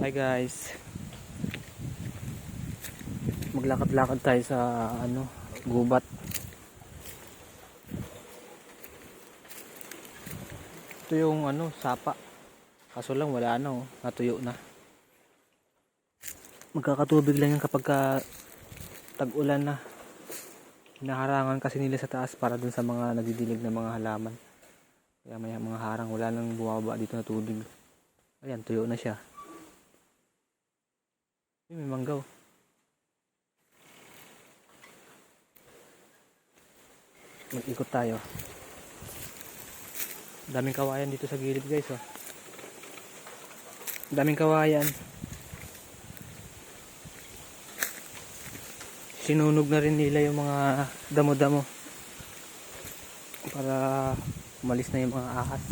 Hi guys. Maglakad-lakad tayo sa ano, gubat. Ito yung ano, sapa. Kaso lang wala na oh, natuyo na. Magkakatubig lang yan kapag ka tag-ulan na. Hinaharangan kasi nila sa taas para dun sa mga nagdidilig na mga halaman. Kaya may mga harang, wala nang bumaba dito na tubig. Ayan, tuyo na siya. Ay, may manggaw. Mag-ikot tayo. Daming kawayan dito sa gilid guys oh. Daming kawayan. Sinunog na rin nila yung mga damo-damo. Para umalis na yung mga ahas.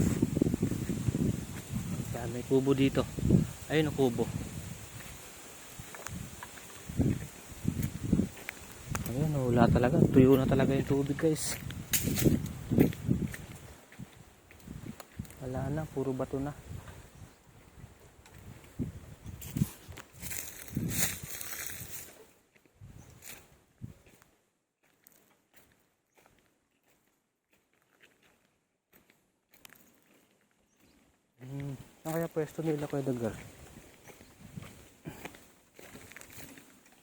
Yan, may kubo dito. Ayun ang kubo. Ayun, wala talaga. Tuyo na talaga yung tubig guys. Wala na, puro bato na. Hmm, saan kaya pwesto nila Kuya Dagar?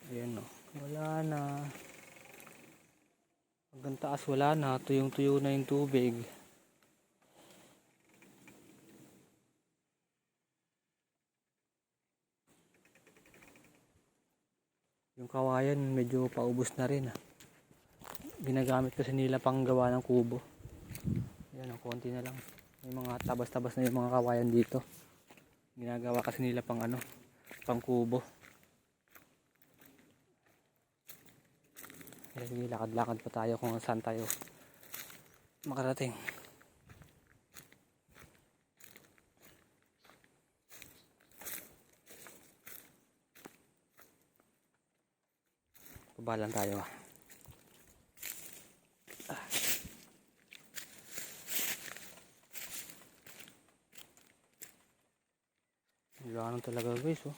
Ayan o. Wala na. Hanggang taas wala na. Tuyong tuyo na yung tubig. Yung kawayan medyo paubos na rin ah. Ginagamit kasi nila pang gawa ng kubo. Ayan o, konti na lang. May mga tabas-tabas na yung mga kawayan dito. Ginagawa kasi nila pang ano, pang kubo. Sige, lakad-lakad pa tayo kung saan tayo makarating. Baba lang tayo ah. Gano'n talaga guys oh.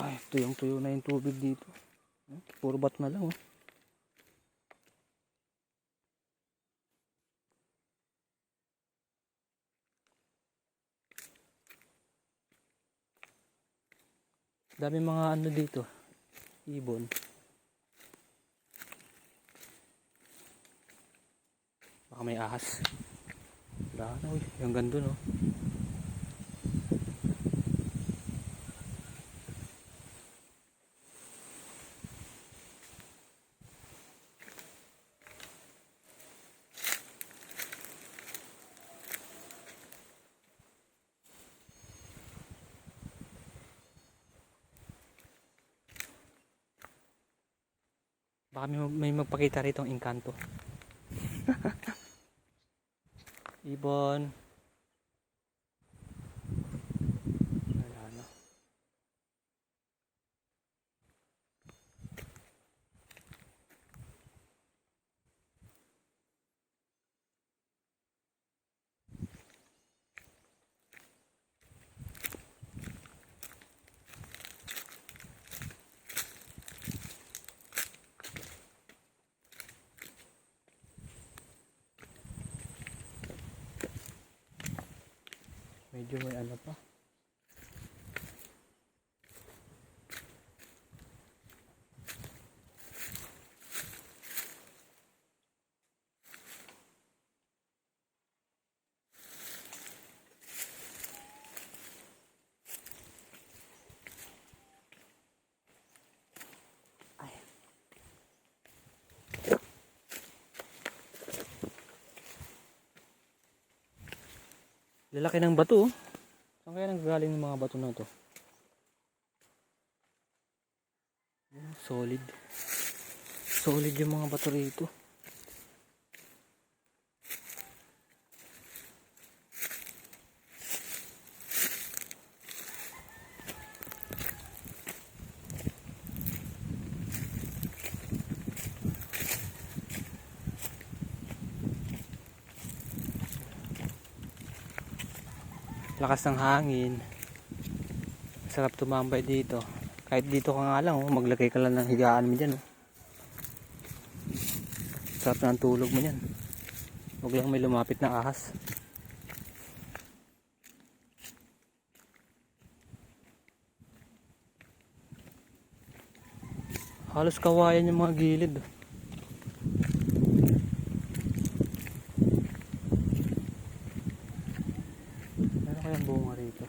Ay, tuyong tuyo na yung tubig dito. Puro bato na lang oh. Dami mga ano dito. Ibon. Baka may ahas. Wala na uy. Yung gando no. Baka may, may magpakita rito ang engkanto. Ibon. Wala na. Medyo may ano pa. Lalaki ng bato oh. Saan kaya nanggagaling ng mga bato na to? Solid. Solid yung mga bato rito. Lakas ng hangin. Sarap tumambay dito. Kahit dito ka nga lang, oh, maglagay ka lang ng higaan mo dyan. Oh. Sarap na ang tulog mo dyan. Huwag lang may lumapit na ahas. Halos kawayan yung mga gilid. oh. Ano kayang bunga rito?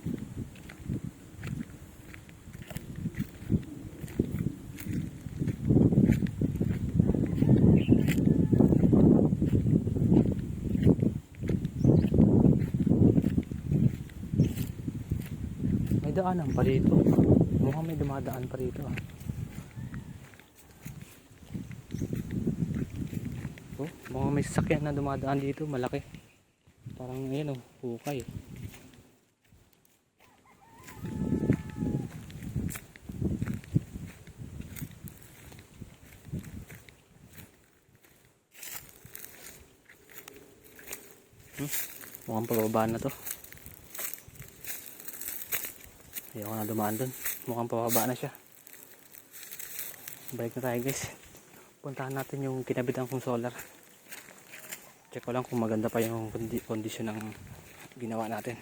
May daanan pa rito. Mukhang may dumadaan pa rito. Ah. Oh, mukhang may sasakyan na dumadaan dito. Malaki. Parang yan oh, hukay. Hmm? Mukhang pababa na to. Ayoko na dumaan dun. Mukhang pababa na siya. Balik na tayo guys. Puntahan natin yung kinabitan kong solar. Check ko lang kung maganda pa yung kondi- kondisyon ng ginawa natin.